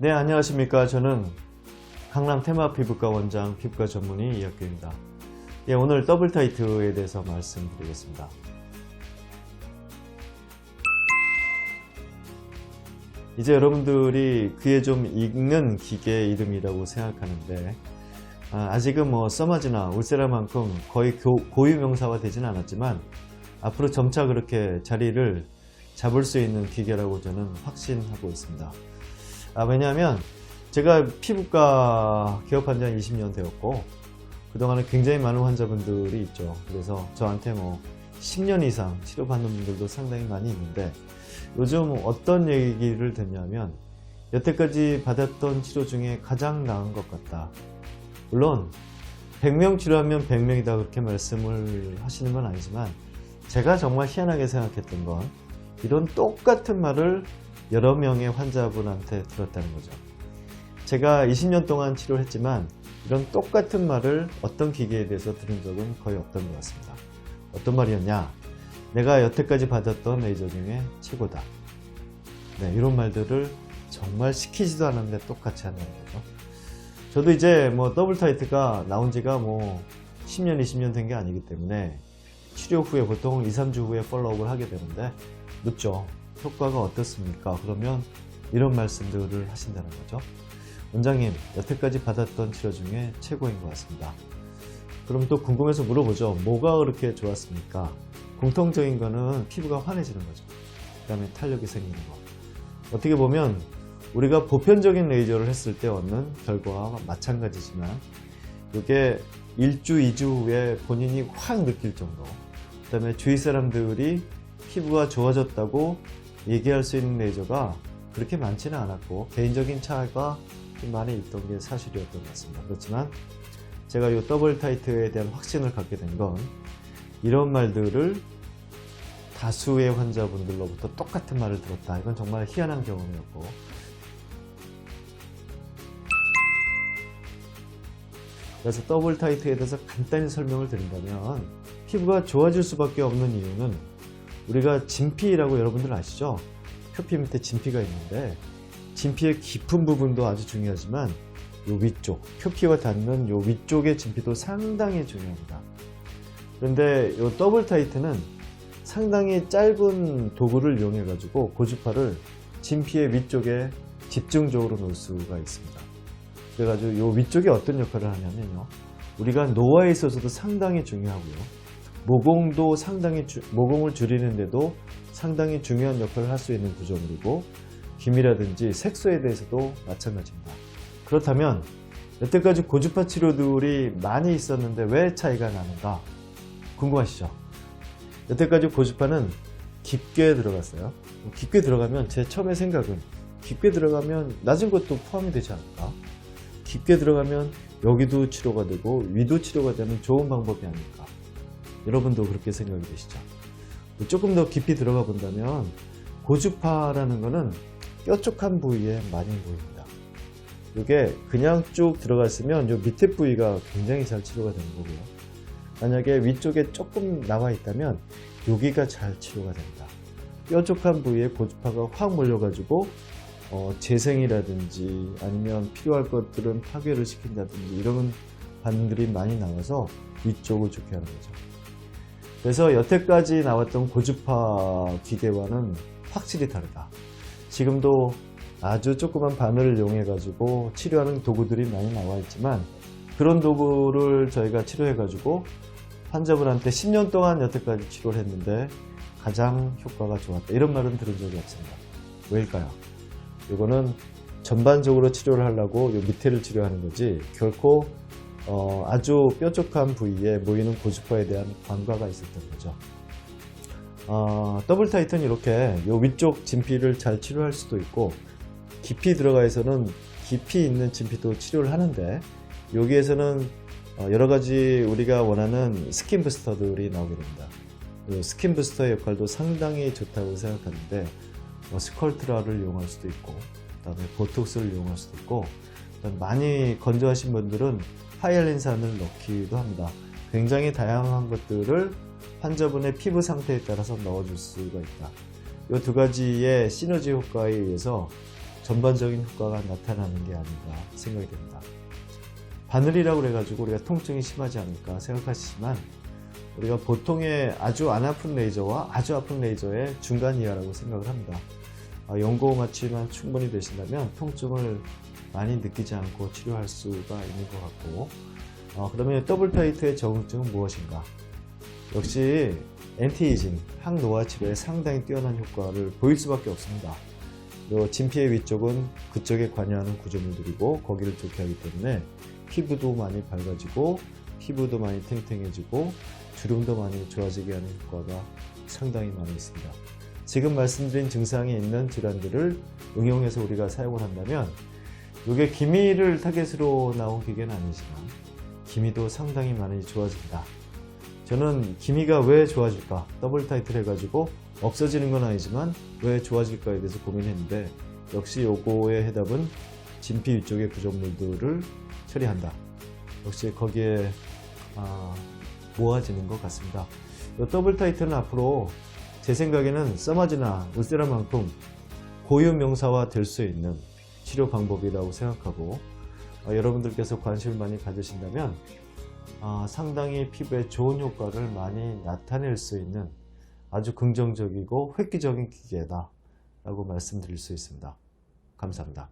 네, 안녕하십니까. 저는 강남 테마 피부과 원장 피부과 전문의 이학규입니다. 예, 오늘 더블 타이트에 대해서 말씀드리겠습니다. 이제 여러분들이 귀에 좀 익는 기계 이름이라고 생각하는데 아, 직은 뭐 써마지나 울세라만큼 거의 고, 고유 명사화 되진 않았지만 앞으로 점차 그렇게 자리를 잡을 수 있는 기계라고 저는 확신하고 있습니다. 아, 왜냐하면 제가 피부과 개업한 지 한 20년 되었고 그동안에 굉장히 많은 환자분들이 있죠. 그래서 저한테 뭐 10년 이상 치료받는 분들도 상당히 많이 있는데 요즘 어떤 얘기를 듣냐면 여태까지 받았던 치료 중에 가장 나은 것 같다. 물론 100명 치료하면 100명이다 그렇게 말씀을 하시는 건 아니지만 제가 정말 희한하게 생각했던 건 이런 똑같은 말을 여러 명의 환자분한테 들었다는 거죠. 제가 20년 동안 치료를 했지만 이런 똑같은 말을 어떤 기계에 대해서 들은 적은 거의 없던 것 같습니다. 어떤 말이었냐? 내가 여태까지 받았던 레이저 중에 최고다. 네, 이런 말들을 정말 시키지도 않았는데 똑같이 한다는 거죠. 저도 이제 뭐 더블 타이트가 나온 지가 뭐 10년, 20년 된 게 아니기 때문에 치료 후에 보통 2, 3주 후에 팔로우업을 하게 되는데 묻죠. 효과가 어떻습니까? 그러면 이런 말씀들을 하신다는 거죠. 원장님, 여태까지 받았던 치료 중에 최고인 것 같습니다. 그럼 또 궁금해서 물어보죠. 뭐가 그렇게 좋았습니까? 공통적인 거는 피부가 환해지는 거죠. 그 다음에 탄력이 생기는 거. 어떻게 보면 우리가 보편적인 레이저를 했을 때 얻는 결과와 마찬가지지만 이게 1주, 2주 후에 본인이 확 느낄 정도. 그 다음에 주위 사람들이 피부가 좋아졌다고 얘기할 수 있는 레이저가 그렇게 많지는 않았고 개인적인 차이가 좀 많이 있던 게 사실이었던 것 같습니다. 그렇지만 제가 이 더블 타이트에 대한 확신을 갖게 된 건 이런 말들을 다수의 환자분들로부터 똑같은 말을 들었다. 이건 정말 희한한 경험이었고 그래서 더블 타이트에 대해서 간단히 설명을 드린다면 피부가 좋아질 수밖에 없는 이유는 우리가 진피라고 여러분들 아시죠? 표피 밑에 진피가 있는데 진피의 깊은 부분도 아주 중요하지만 요 위쪽, 표피와 닿는 요 위쪽의 진피도 상당히 중요합니다. 그런데 요 더블 타이트는 상당히 짧은 도구를 이용해 가지고 고주파를 진피의 위쪽에 집중적으로 놓을 수가 있습니다. 그래가지고 요 위쪽에 어떤 역할을 하냐면요. 우리가 노화에 있어서도 상당히 중요하고요. 모공도 상당히 주- 모공을 줄이는데도 상당히 중요한 역할을 할 수 있는 구조물이고 기미라든지 색소에 대해서도 마찬가지입니다. 그렇다면 여태까지 고주파 치료들이 많이 있었는데 왜 차이가 나는가 궁금하시죠? 여태까지 고주파는 깊게 들어갔어요. 깊게 들어가면 제 처음의 생각은 깊게 들어가면 낮은 것도 포함이 되지 않을까? 깊게 들어가면 여기도 치료가 되고 위도 치료가 되는 좋은 방법이 아닐까? 여러분도 그렇게 생각이 되시죠? 조금 더 깊이 들어가 본다면 고주파라는 거는 뾰족한 부위에 많이 보입니다. 이게 그냥 쭉 들어갔으면 이 밑에 부위가 굉장히 잘 치료가 되는 거고요. 만약에 위쪽에 조금 나와 있다면 여기가 잘 치료가 됩니다. 뾰족한 부위에 고주파가 확 몰려가지고 어, 재생이라든지 아니면 필요할 것들은 파괴를 시킨다든지 이런 반응들이 많이 나와서 위쪽을 좋게 하는 거죠. 그래서 여태까지 나왔던 고주파 기계와는 확실히 다르다. 지금도 아주 조그만 바늘을 이용해 가지고 치료하는 도구들이 많이 나와 있지만 그런 도구를 저희가 치료해 가지고 환자분한테 10년 동안 여태까지 치료를 했는데 가장 효과가 좋았다. 이런 말은 들은 적이 없습니다. 왜일까요? 이거는 전반적으로 치료를 하려고 요 밑에를 치료하는 거지 결코 어, 아주 뾰족한 부위에 모이는 고주파에 대한 관과가 있었던 거죠. 어, 더블 타이트는 이렇게 요 위쪽 진피를 잘 치료할 수도 있고 깊이 들어가서는 깊이 있는 진피도 치료를 하는데 여기에서는 어, 여러 가지 우리가 원하는 스킨 부스터들이 나오게 됩니다. 이 스킨 부스터의 역할도 상당히 좋다고 생각하는데 뭐 스컬트라를 이용할 수도 있고 그다음에 보톡스를 이용할 수도 있고 많이 건조하신 분들은 하이알린산을 넣기도 합니다. 굉장히 다양한 것들을 환자분의 피부 상태에 따라서 넣어줄 수가 있다. 이 두 가지의 시너지 효과에 의해서 전반적인 효과가 나타나는 게 아닌가 생각이 됩니다. 바늘이라고 그래가지고 우리가 통증이 심하지 않을까 생각하시지만 우리가 보통의 아주 안 아픈 레이저와 아주 아픈 레이저의 중간 이하라고 생각을 합니다. 아, 연고 마취만 충분히 되신다면 통증을 많이 느끼지 않고 치료할 수가 있는 것 같고 어, 그러면 더블 타이트의 적응증은 무엇인가? 역시 엔티에이징, 항노화 치료에 상당히 뛰어난 효과를 보일 수밖에 없습니다. 요 진피의 위쪽은 그쪽에 관여하는 구조물들이고 거기를 좋게 하기 때문에 피부도 많이 밝아지고 피부도 많이 탱탱해지고 주름도 많이 좋아지게 하는 효과가 상당히 많이 있습니다. 지금 말씀드린 증상이 있는 질환들을 응용해서 우리가 사용을 한다면 이게 기미를 타겟으로 나온 기계는 아니지만 기미도 상당히 많이 좋아진다. 저는 기미가 왜 좋아질까? 더블 타이틀 해가지고 없어지는 건 아니지만 왜 좋아질까에 대해서 고민했는데 역시 요거의 해답은 진피 위쪽의 구조물들을 처리한다. 역시 거기에 아, 모아지는 것 같습니다. 이 더블 타이틀은 앞으로 제 생각에는 써마지나 울세라만큼 고유 명사화 될 수 있는 치료 방법이라고 생각하고 어, 여러분들께서 관심을 많이 가지신다면 아, 상당히 피부에 좋은 효과를 많이 나타낼 수 있는 아주 긍정적이고 획기적인 기계다 라고 말씀드릴 수 있습니다. 감사합니다.